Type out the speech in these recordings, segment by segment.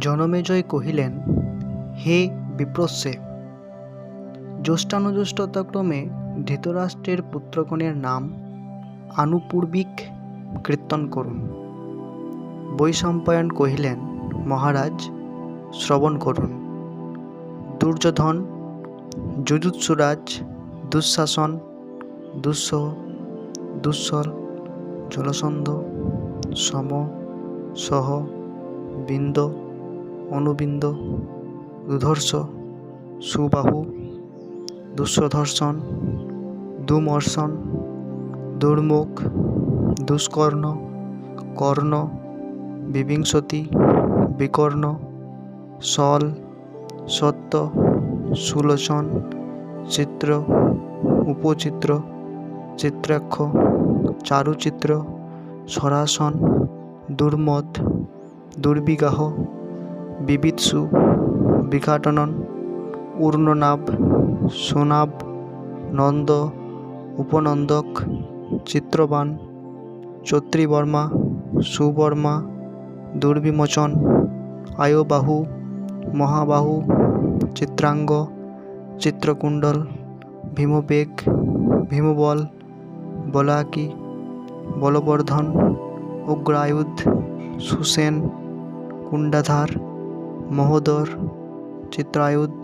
জনমেজয় কহিলেন, হে বিপ্রস্যে, জ্যেষ্ঠানুজ্যেষ্ঠতাক্রমে ধৃতরাষ্ট্রের পুত্রগণের নাম আনুপূর্বিক কীর্তন করুন। বৈশম্পায়ন কহিলেন, মহারাজ, শ্রবণ করুন। দুর্যোধন যুজুৎসুরাজ দুঃশাসন দুঃসহ দুঃসল জলসন্ধ, সম, সহ, বিন্দ অনুবিন্দ, দুধর্ষ, সুবাহু দুঃসধর্ষণ দুমর্ষণ, দুর্মুখ, দুষ্কর্ণ, কর্ণ বিবিংশতি বিকর্ণ, সল, সত্য, সুলোচন, চিত্র, উপচিত্র, চিত্রাক্ষ, চারুচিত্র, সরাসন দুর্মদ দুর্বিগাহ বিবিৎসু, বিঘাটনন, উর্ণনাভ, সোনাভ, নন্দ, উপনন্দক, চিত্রবান, চত্রীবর্মা, সুবর্মা, দুর্বিমোচন, আয়বাহু, মহাবাহু, চিত্রাঙ্গ, চিত্রকুণ্ডল, ভীমবেগ, ভীমবল, বলাকি, বলবর্ধন, উগ্রায়ুধ, সুসেন, কুণ্ডাধার মহোদর, চিত্রায়ুধ,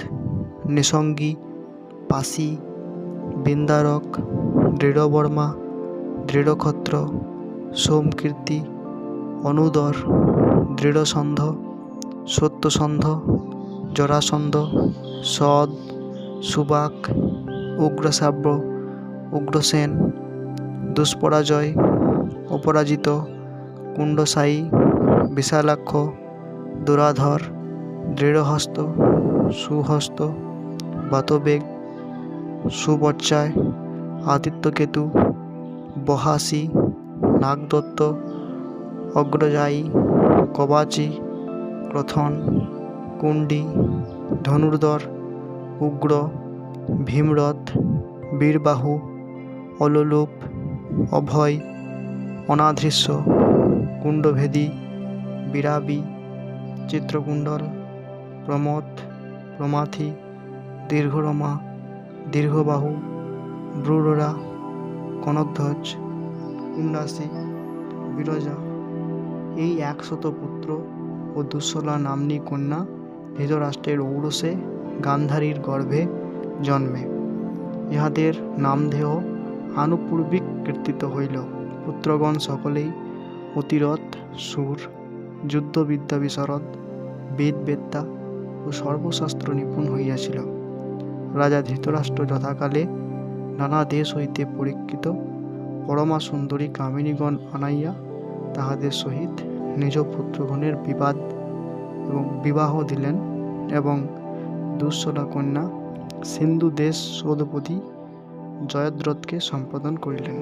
নিসঙ্গী পাশি বিন্দারক, দৃঢ়বর্মা, দৃঢ়ক্ষত্র, সোমকীর্তি, অনুদর, দৃঢ়সন্ধ, সত্যসন্ধ, জরাসন্ধ সদ সুবাক উগ্রশ্রাব্য উগ্রসেন, দুষ্পরাজয়, অপরাজিত, কুণ্ডসায়ী, বিশালাক্ষ, দুরাধর দৃঢ়হস্ত, সুহস্ত, বাতবেগ সুবচ্চায় আদিত্যকেতু, বহাসি, নাগদত্ত অগ্রজায়ী কবাচি, ক্রথন, কুণ্ডি, ধনুর্ধর, উগ্র, ভীমরথ, বীরবাহু, অললোপ, অভয়, অনাধৃশ্য, কুণ্ডভেদী, বিরাবি, চিত্রকুণ্ডল। প্রমথ প্রমাথি, দীর্ঘরমা, দীর্ঘবাহু, ব্রুররা, কনকধ্বজ কুণ্ডাসী বিরজা, এই একশত পুত্র ও দুঃসলা নাম্নী কন্যা ধৃতরাষ্ট্রের ঔরসে গান্ধারীর গর্ভে জন্মে। ইহাদের নামধেয় আনুপূর্বিক কীর্তিত হইল। পুত্রগণ সকলেই অতিরথ, সুর, যুদ্ধবিদ্যা বিশরদ, বেদবেত্তা ও সর্বশাস্ত্র নিপুণ হইয়াছিল। রাজা ধৃতরাষ্ট্র যথাকালে নানা দেশ হইতে পরীক্ষিত পরমা সুন্দরী কামিনীগণ আনাইয়া তাহাদের সহিত নিজ পুত্রগণের বিবাদ এবং বিবাহ দিলেন এবং দুঃসলা কন্যা সিন্ধু দেশ সৌদপতি জয়দ্রথকে সম্পাদন করিলেন।